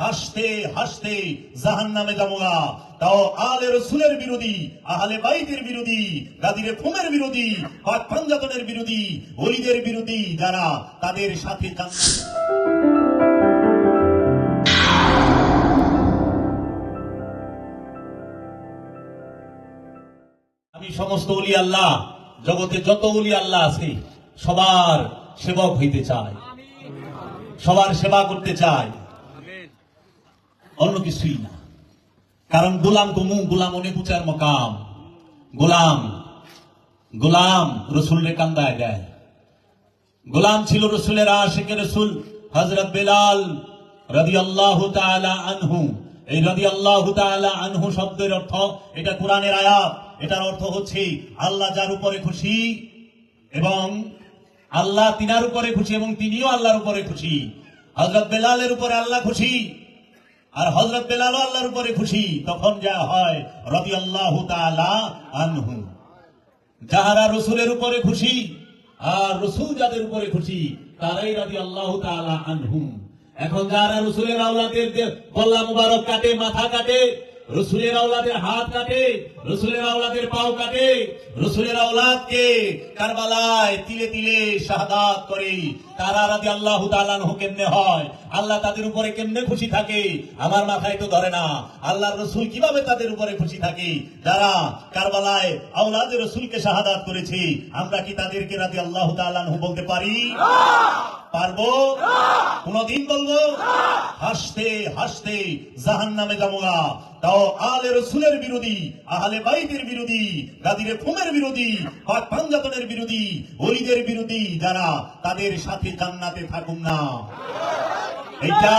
হাসতে হাসতে জাহান নামে যাবোগা তাও আলে রসুলের বিরোধী, আহলে বাইতের বিরোধী, গাদিরে ফুমের বিরোধী, পাক পাঞ্জাতনের বিরোধী, ওলিদের বিরোধী যারা তাদের সাথে আমি সমস্ত উলি আল্লাহ, জগতে যত উলি আল্লাহ আছে, সবার সেবক হইতে চাই। সবার সেবা করতে চাই। অন্য কিছুই না। কারণ গোলাম গুমু গোলাম অনেক উচার মকাম। গোলাম গোলাম রসুলের কান্দায় দেয়। গোলাম ছিল রসুলের আশেকে রসুল হজরত বেলাল রদি আল্লাহ আনহু। এই রদি আল্লাহ আনহু শব্দের অর্থ, এটা কোরআনের আয়াত। এটার অর্থ হচ্ছে, আল্লাহ যার উপরে খুশি এবং আল্লাহ তিনার উপরে খুশি এবং তিনিও আল্লাহর উপরে খুশি। হজরত বেলালের উপরে আল্লাহ খুশি। আর হজরত বেলালও আল্লাহর উপরে খুশি। তখন যা হয় রবি আল্লাহ আনহু। যাহারা রসুলের উপরে খুশি আর রসুল যাদের উপরে খুশি, তারাই রাজি আল্লাহ আনহু। এখন যারা রসুলের আওলাদের গল্লা মুবারক কাটে, মাথা কাটে, রসুলের আওলাদের হাত কাটে, রসুলের আওলাদের পাও কাটে, রসুলের আওলাদকে কারবালায় তিলে তিলে শাহাদাত করে তারা রাজি আল্লাহ তালানহু কেমনে হয়? আল্লাহ তাদের উপরে কেমনে খুশি থাকে? আমার মাথায় তো ধরে না। আল্লাহর রসুল কীভাবে তাদের উপরে খুশি থাকে? যারা কারবালায় আওলাদের রসুলকে শাহাদাত করেছে। আমরা কি তাদেরকে রাজি আল্লাহ তালানহু বলতে পারি? পারব? কোনদিন বলব? হাসতে হাসতে জাহান নামে যাবোগা তাও আলে রসুলের বিরোধী, আহলে বাইতের বিরোধী, গাদিরে ফুমের বিরোধী, পাক পাঞ্জাতনের বিরোধী অলিদের বিরোধী যারা তাদের সাথে জান্নাতে থাকুন না এটা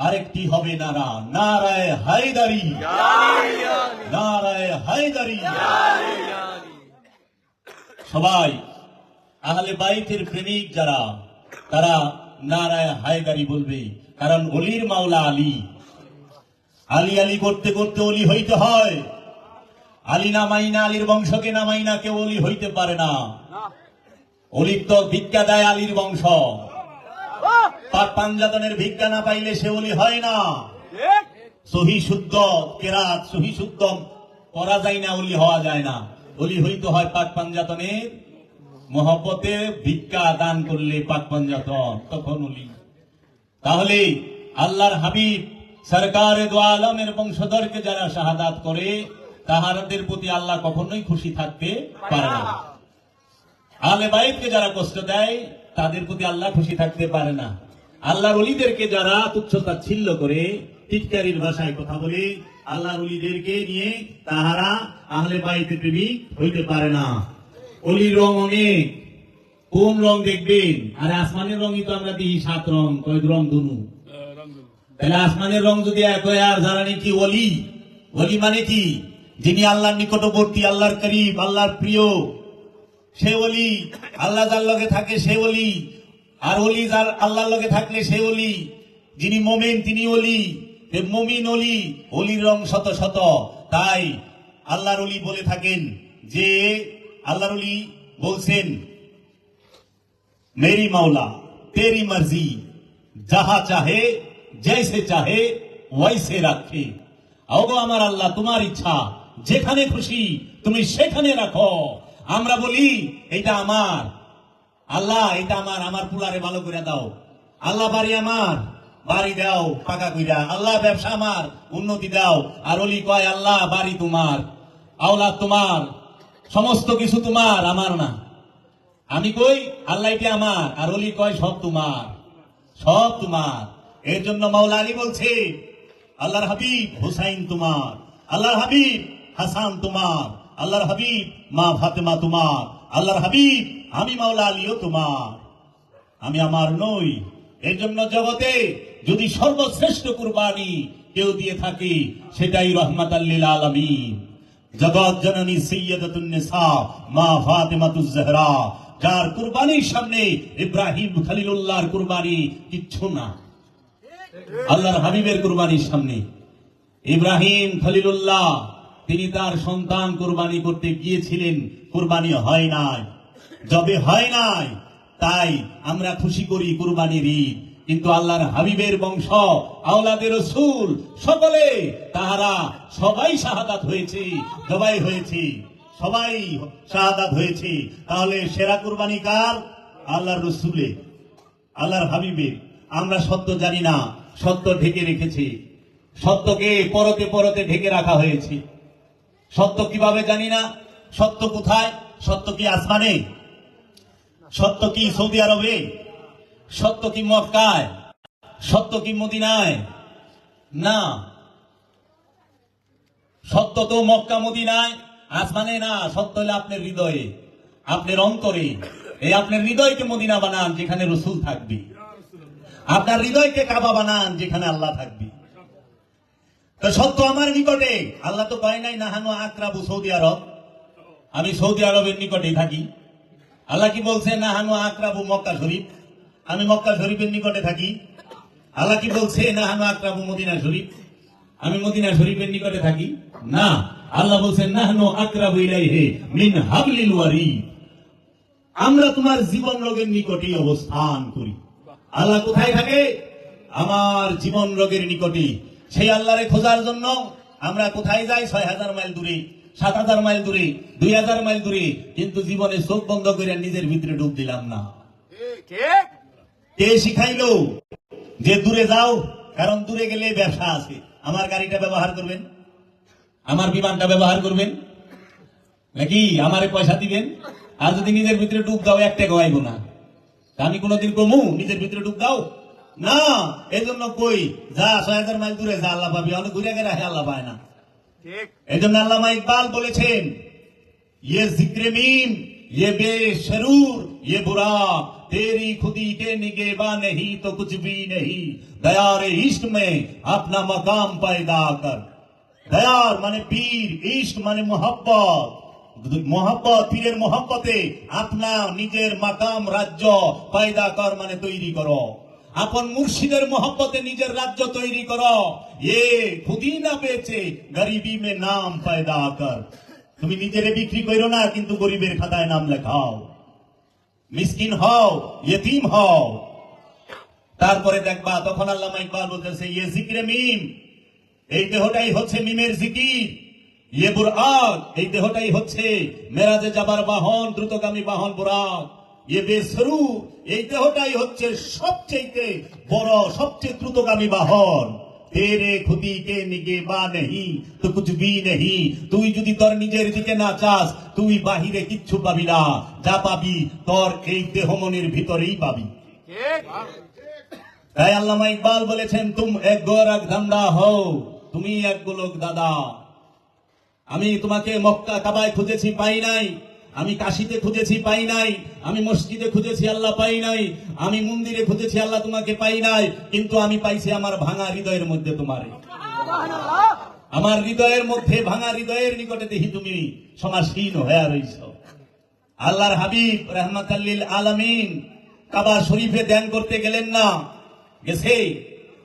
আরেকটি হবে নারা নারায় হায়দারি। নারায় হায়দারি। সবাই আহলে বাইতের প্রেমিক যারা তারা নারায় হায়দারি বলবে, কারণ অলির মাওলা আলী। আলী আলী করতে করতে অলি হইতে হয়। আলী নামাই না আলীর বংশকে নামাই না কেউ অলি হইতে পারে না। অলির তো ভিক্ষা দেয় আলীর বংশ। পাক পাঞ্জাতনের ভিক্ষা না পাইলে সে অলি হয় না। সহি শুদ্ধ কেরাত, সহি শুদ্ধ করা যায় না অলি হওয়া যায় না। অলি হইতে হয় পাক পাঞ্জাতনের মহব্বতে ভিক্ষা দান করলে পাক পাঞ্জাতন তখন অলি তাহলে আল্লাহর হাবিব, সরকারে আলমের বংশধরকে যারা শাহাদাত করে, তাহারদের প্রতি আল্লাহ কখনোই খুশি থাকতে পারে না। আলে বাইতকে যারা কষ্ট দেয়, তাদের প্রতি আল্লাহ খুশি থাকতে পারে না। আল্লাহর অলিদেরকে যারা তুচ্ছতা ছিল্ল করে, টিটকারির ভাষায় কথা বলে, আল্লাহর অলিদেরকে নিয়ে তাহারা আহলে বাইতে প্রেমিক হইতে পারে না। অলির রং অনেক কোন রং দেখবেন? আর আসমানের রঙই তো আমরা দিই সাত রং কয় রং দুনু? তাহলে আসমানের রং যদি এক হয় আর যারা নাকি অলি অলি মানে কি? যিনি আল্লাহর নিকটবর্তী আল্লাহর করিব আল্লাহর প্রিয় সে অলি আল্লাহ যার লগে থাকে সে অলি আর অলি যার আল্লাহর লগে থাকলে সে অলি যিনি মোমেন তিনি অলি মমিন অলি অলির রং শত শত। তাই আল্লাহর অলি বলে থাকেন যে আল্লাহরুলি বলছেন, মেরি মাওলা, তেরি মর্জি, যাহা চাহে জৈসে চাহে, ওয়াইসে রাখে। অগো আমার আল্লাহ, তোমার ইচ্ছা, যেখানে খুশি তুমি সেখানে রাখো। আমরা বলি এটা আমার। আল্লাহ এটা আমার আমার পুলারে ভালো করে দাও। আল্লাহ, বাড়ি আমার। বাড়ি দাও, পাকা কইরা। আল্লাহ, ব্যবসা আমার। উন্নতি দাও। আর অলি কয়, আল্লাহ, বাড়ি তোমার। আওলা তোমার। সমস্ত কিছু তোমার, আমার না। আমি কই, আল্লাহ এটা আমার, আর অলি কয়, সব তোমার। সব তোমার। এর জন্য মাওলা আলী বলছে, আল্লাহর হাবিব হুসাইন তোমার, আল্লাহর হাবিব হাসান তোমার, আল্লাহর হাবিব মা ফাতেমা তোমার, আল্লাহর হাবিব আমি মাওলা আলীও তোমার। আমি আমার নই। এর জন্য জগতে যদি সর্বশ্রেষ্ঠ কুরবানি কেউ দিয়ে থাকে, সেটাই রহমাত আল্লিল আলমিন। জগৎ জননী সৈয়দাতুন মা ফাতেমাতুজ জাহরা যার কুরবানির সামনে ইব্রাহিম খলিলুল্লাহর কুরবানি কিচ্ছু না। আল্লাহর হাবিবের কুরবানির সামনে। ইব্রাহিম খলিলুল্লাহ, তিনি তার সন্তান কুরবানি করতে গিয়েছিলেন, কুরবানি হয় নাই। যবে হয় নাই, তাই আমরা খুশি করি কুরবানির ঈদ। কিন্তু আল্লাহর হাবিবের বংশ আওলাদের রসুল, সকলে তাহারা সবাই শাহাদাত হয়েছে, জবাই হয়েছে, সবাই শাহাদাত হয়েছে। তাহলে সেরা কুরবানি কার? আল্লাহর রসুলে, আল্লাহর হাবিবের আমরা সত্য জানি না, সত্য ঢেকে রেখেছি। সত্যকে পরতে পরতে ঢেকে রাখা হয়েছে। সত্য কীভাবে জানি না? সত্য কোথায়? সত্য কি আসমানে? সত্য কি সৌদি আরবে? সত্য কি মক্কায়? সত্য কি মদিনায়? না। সত্য তো মক্কা মদিনায়, আসমানে না। সত্য হলে আপনার হৃদয়ে, আপনার অন্তরে। এই আপনার হৃদয়কে মদিনা বানান যেখানে রসুল থাকবে। আপনার হৃদয়কে কাবা বানান যেখানে আল্লাহ থাকবে। তো সত্য আমার নিকটে। আল্লাহ তো কয় নাই না নাহানো আক্রাবু সৌদি আরব। আমি সৌদি আরবের নিকটেই থাকি। আল্লাহ কি বলছে না নাহানো আক্রাবু মক্কা শরীফ? আমি মক্কা শরীফের নিকটে থাকি। আল্লাহ কি বলছে নাহানো আক্রাবু মদিনা শরীফ। আমি মদিনা শরীফের নিকটে থাকি। না, আল্লাহ বলছেন নাহানো আক্রাবু ইলাইহি মিন হাবলিল ওয়ারিদ। আমরা তোমার জীবন রোগের নিকটেই অবস্থান করি। আল্লাহ কোথায় থাকে? আমার জীবন রোগের নিকটে। সেই আল্লাহরে খোঁজার জন্য আমরা কোথায় যাই? ছয় হাজার মাইল দূরে, সাত হাজার মাইল দূরে, দুই হাজার মাইল দূরে। কিন্তু জীবনে চোখ বন্ধ করে নিজের ভিতরে ডুব দিলাম না। ঠিক কে শিখাইলো যে দূরে যাও? কারণ দূরে গেলে ব্যবসা আছে। আমার গাড়িটা ব্যবহার করবেন? আমার বিমানটা ব্যবহার করবেন? নাকি আমারে পয়সা দিবেন? আর যদি নিজের ভিতরে ডুব দাও একটা গাইব না। আমি কোনোদিন কমু? নিজের ভিতরে ডুব দাও? না এই জন্য কই? যা ছয় হাজার মাইল দূরে যা আল্লাহ পাবি। অনেক ঘুরে গেলে আল্লাহ পায় না। এই জন্য আল্লাহ ইকবাল বলেছেন ইয়ে জিক্রেমিম ये बेशरूर ये बुरा तेरी खुदी के निगेबा नहीं तो कुछ भी नहीं दयार इश्क में अपना मकाम पैदा कर দয়ার মানে পীর ইশক মানে মোহাব্বত মোহাব্বত পীরের মোহাব্বতে আপনার নিজের মাকাম রাজ্য পয়দা কর মানে তৈরি করো আপন মুর্শিদের মোহাব্বতে নিজের রাজ্য তৈরি করো এ খুদি না বেচে গরিবী মে নাম পয়দা কর তুমি নিজেরে বিক্রি করো না, কিন্তু গরিবের খাতায় নাম লেখাও। মিসকিন হও, ইয়েতিম হও। তারপরে দেখবা, তখন আল্লাহ ইকবাল বলতেছে ইয়ে জিক্রে মিম, এই দেহটাই হচ্ছে মিমের জিকির। ইয়ে বুরআক এই দেহটাই হচ্ছে মেরাজে যাবার বাহন, দ্রুতগামী বাহন বুরাক ইয়ে বেসরু, এই দেহটাই হচ্ছে সবচেয়ে বড়, সবচেয়ে দ্রুতগামী বাহন। তেরে খুদি কে নিগে বা নেহি? তো কুছ বি নেহি? তুই যদি তোর নিজের দিকে না চাস তুই বাহিরে কিচ্ছু পাবি না। যা পাবি তোর এই দেহ মনের ভিতরেই পাবি। তাই আল্লামা ইকবাল বলেছেন তুম এক গোরক ধান্দা হও তুমি এক গোলক দাদা। আমি তোমাকে মক্কা কাবায় খুঁজেছি পাই নাই। আমি কাশিতে খুঁজেছি পাই নাই, আমি মসজিদে খুঁজেছি আল্লাহ পাই নাই, আমি মন্দিরে খুঁজেছি আল্লাহ তোমাকে পাই নাই, কিন্তু আমি পাইছি আমার ভাঙা হৃদয়ের মধ্যে তোমার। আমার হৃদয়ের মধ্যে ভাঙা হৃদয়ের নিকটে দেখি তুমি সমাসীন হয়ে রইছ। আল্লাহর হাবিব রহমতাল্লিল আলামিন কাবা শরীফে ধ্যান করতে গেলেন না, গেছে।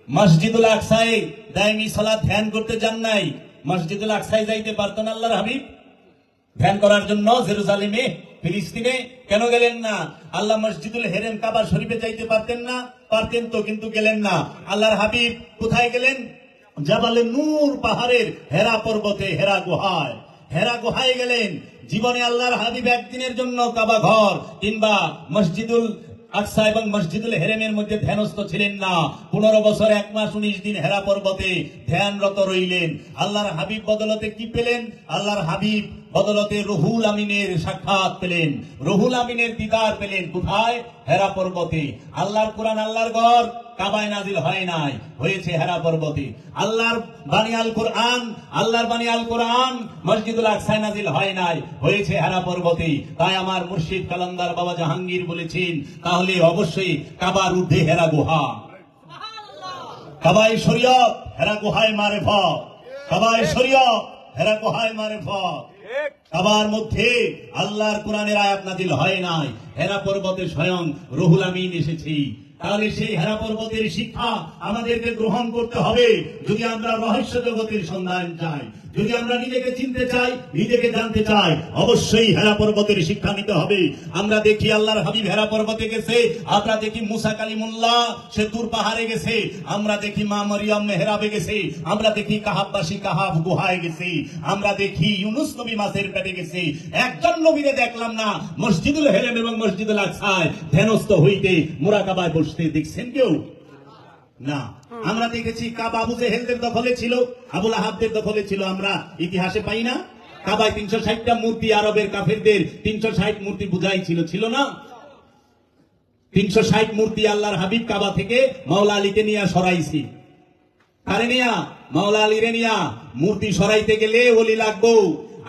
মসজিদুল আকসায় দায়মি সালাত ধ্যান করতে যান নাই, মসজিদুল আকসায় যাইতে পারতেন আল্লাহর হাবিব। ধ্যান করার জন্য জেরুজালেমে, ফিলিস্তিনে কেন গেলেন না? আল্লাহ মসজিদুল হেরেম কাবা শরীফে যাইতে পারতেন না? পারতেন তো, কিন্তু গেলেন না। আল্লাহর হাবিব কোথায় গেলেন? জাবালে নূর পাহাড়ের হেরা পর্বতে, হেরা গুহায়। হেরা গুহায় গেলেন। জীবনে আল্লাহর হাবিব একদিনের জন্য কাবা ঘর কিংবা মসজিদুল আকসা এবং মসজিদুল হেরেমের মধ্যে ধ্যানস্থ ছিলেন না। পনেরো বছর, এক মাস, উনিশ দিন হেরা পর্বতে ধ্যানরত রইলেন। আল্লাহর হাবিব বদলতে কি পেলেন? আল্লাহর হাবিব বদলতে রহুল আমিনের সাক্ষাৎ পেলেন, রহুল আমিনের দিদার পেলেন। কোথায়? হেরা পর্বতে। আল্লাহর কোরআন, আল্লাহর ঘর। কাবায় নাজিল হয় নাই। হয়েছে হেরা পর্বতে। আল্লাহর বাণী আল কোরআন, আল্লাহর বাণী আল কোরআন। মসজিদুল আকসায় নাজিল হয় নাই। হয়েছে হেরা পর্বতে। তাই আমার মুর্শিদ কালান্দার বাবা জাহাঙ্গীর বলেছেন, তাহলে অবশ্যই কাবার ঊর্ধ্বে হেরা গুহা। কাবাই শরীয়ত, হেরা গুহায় মারে ফ কাবাই শরীয়ত, হেরা গুহায় মারে ফ কাবার মধ্যে আল্লাহর কোরআনের আয়াত নাজিল হয় নাই। হেরা পর্বতে স্বয়ং রহুল আমিন এসেছি। তাহলে সেই হেরা পর্বতের শিক্ষা আমাদেরকে গ্রহণ করতে হবে। যদি আমরা রহস্য জগতের সন্ধান চাই যদি আমরা নিজেকে চিনতে চাই, নিজেকে জানতে চাই, অবশ্যই হেরা পর্বতের শিক্ষা নিতে হবে। আমরা দেখি আল্লাহর হাবিব হেরা পর্বতে গেছে, আমরা দেখি মুসা কালিমুল্লাহ, সে দূর পাহাড়ে গেছে, আমরা দেখি মা মরিয়ম মেহরাবে গেছে, আমরা দেখি কাহাববাসী কাহাব গুহায় গেছে, আমরা দেখি ইউনুস নবী মাসের পেটে গেছে। একজন নবীরে দেখলাম না, মসজিদুল হেলেম এবং মসজিদুল আকসায় ধ্যানস্থ হইতে মুরাকাবায় বসতে দেখছেন কেউ? না। আমরা দেখেছি কাবা আবু জেহেলদের দখলে ছিল আবুল আহাবদের দখলে ছিল, আমরা ইতিহাসে পাই না। কাবায় তিনশো ষাটটা মূর্তি আরবের কাফেরদের, তিনশো ষাট মূর্তি বুঝাই ছিল ছিল না। তিনশো ষাট মূর্তি আল্লাহর হাবিব কাবা থেকে মাওলা আলীকে নিয়ে সরাইছি। কারে নিয়া? মাওলা আলীরে নিয়া। মূর্তি সরাইতে গেলে ওলি লাগবো।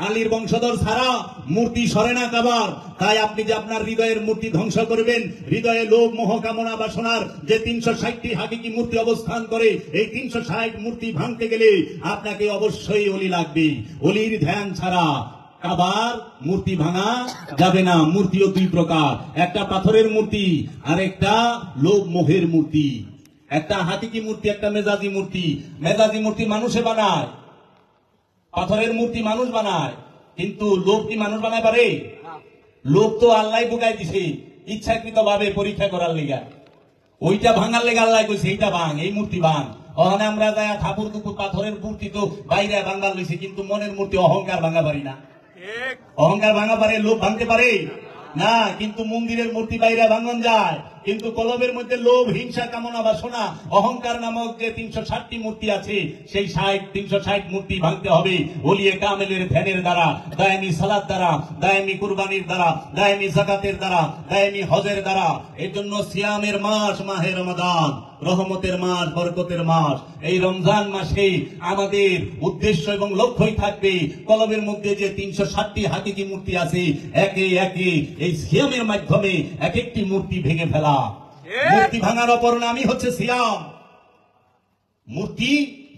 আলীর বংশধর ছাড়া মূর্তি সরে না কাবার। তাই আপনি যে আপনার হৃদয়ের মূর্তি ধ্বংস করবেন, হৃদয়ে লোভ, মোহ, কামনা, বাসনার যে তিনশো ষাটটি হাকিকি মূর্তি অবস্থান করে, এই তিনশো ষাট মূর্তি ভাঙতে গেলে আপনাকে অবশ্যই অলি লাগবে। অলির ধ্যান ছাড়া কাবার মূর্তি ভাঙা যাবে না। মূর্তিও দুই প্রকার। একটা পাথরের মূর্তি আর একটা লোভ, মোহের মূর্তি। একটা হাতিকি মূর্তি, একটা মেজাজি মূর্তি। মেজাজি মূর্তি মানুষে বানায়। পাথরের মূর্তি মানুষ বানায় কিন্তু লোভ কি মানুষ বানায় পারে? লোভ তো আল্লাহ বুকাই দিছে ইচ্ছাকৃত ভাবে পরীক্ষা করার লেগা। ওইটা ভাঙার লেগে আল্লাহ কইছে এইটা ভাঙ এই মূর্তি ভাঙ। ওখানে আমরা যাই ঠাকুর টুকুর পাথরের মূর্তি তো বাইরে ভাঙা লইছে কিন্তু মনের মূর্তি অহংকার ভাঙা পারি না। অহংকার ভাঙা পারে লোভ ভাঙতে পারে? না কিন্তু মন্দিরের মূর্তি বাইরে ভাঙন যায়। কিন্তু কলবের মধ্যে লোভ, হিংসা, কামনা, বাসনা, অহংকার নামক যে তিনশো ষাটটি মূর্তি আছে। সেই ষাট, তিনশো ষাট মূর্তি ভাঙতে হবে। ওলিয়ে কামেলের ধ্যানের দ্বারা, দায়ামি সালাদ দ্বারা, দায়ামি কুরবানির দ্বারা, দায়ামি জাকাতের দ্বারা, দায়ামি হজের দ্বারা। এর জন্য সিয়ামের মাস, মাহে রমাদান, রহমতের মাস, বরকতের মাস। এই রমজান মাসে আমাদের উদ্দেশ্য এবং লক্ষ্যই থাকবে কলমের মধ্যে যে তিনশো ষাটটি হাকিকি মূর্তি আছে, একে একে এই সিয়ামের মাধ্যমে এক একটি মূর্তি ভেঙে ফেলা। মূর্তি ভাঙার অপর নামই হচ্ছে সিয়াম। মূর্তি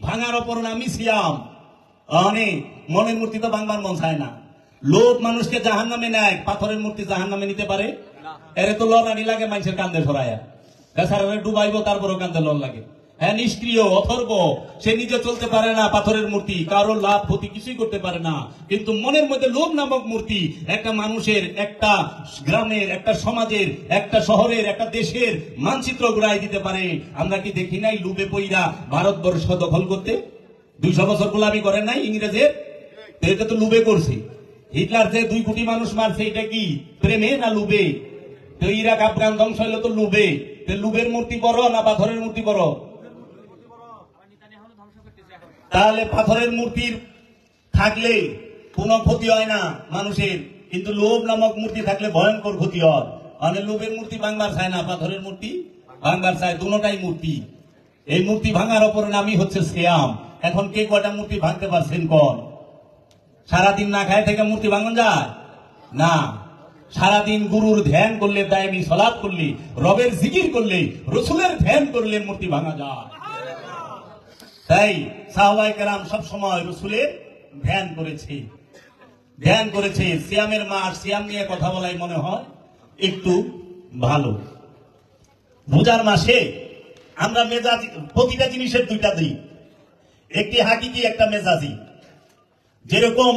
ভাঙার অপর নামই সিয়াম। অনে মনের মূর্তি তো ভাঙবার মন চায় না। লোভ মানুষকে জাহান নামে নেয় পাথরের মূর্তি জাহান নামে নিতে পারে। এরে তো লড়ানি লাগে মানুষের কান্দে সরায়া বেচারা ডুবাইবো তারপরও কান্দে লড় লাগে। হ্যাঁ নিষ্ক্রিয়, অথর্ব। সে নিজে চলতে পারে না পাথরের মূর্তি। কারও লাভ, ক্ষতি কিছুই করতে পারে না। কিন্তু মনের মধ্যে লোভ নামক মূর্তি একটা মানুষের, একটা গ্রামের, একটা সমাজের, একটা শহরের, একটা দেশের মানচিত্র ঘুরাই দিতে পারে। আমরা কি দেখি নাই লুবে পইরা ভারতবর্ষ দখল করতে? দুইশো বছর গোলামি করেন নাই ইংরেজের? এটা তো লুবে করছে। হিটলার যে দুই কোটি মানুষ মারছে, এটা কি প্রেমে না লুবে? তো ইরাক, আফগান ধ্বংস হইল তো লুবে। লুবের মূর্তি বড় না পাথরের মূর্তি বড়? তাহলে পাথরের মূর্তির থাকলে কোনো ক্ষতি হয় না মানুষের, কিন্তু লোভ নামক মূর্তি থাকলে ভয়ঙ্কর ক্ষতি হয়। মানে লোভের মূর্তি ভাঙবার চায় না, পাথরের মূর্তি ভাঙবার চায়, দুটাই মূর্তি। এই মূর্তি ভাঙার অপর নামই হচ্ছে শ্যাম। এখন কে কয়টা মূর্তি ভাঙতে পারছেন কন? সারাদিন না খায় থেকে মূর্তি ভাঙন যায়? না। সারাদিন গুরুর ধ্যান করলে, দায়মি সলাপ করলে, রবের জিকির করলে, রসুলের ধ্যান করলে মূর্তি ভাঙা যায়। তাই সাহবাই কেরাম সব সময় রসুলের ধ্যান করেছে। ধ্যান করেছে, সিয়ামের মাস সিয়াম নিয়ে কথা বলাই মনে হয় একটু ভালো। রোজার মাসে আমরা মেজাজি, প্রতিটা জিনিসের দুইটা দিই একটি হাকিকি, একটা মেজাজি। যেরকম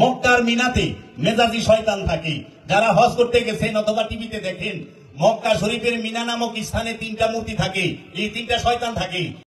মক্কার মিনাতে মেজাজি শয়তান থাকে, যারা হজ করতে গেছেন অথবা টিভিতে দেখেন, মক্কা শরীফের মিনা নামক স্থানে তিনটা মূর্তি থাকে, এই তিনটা শয়তান থাকে।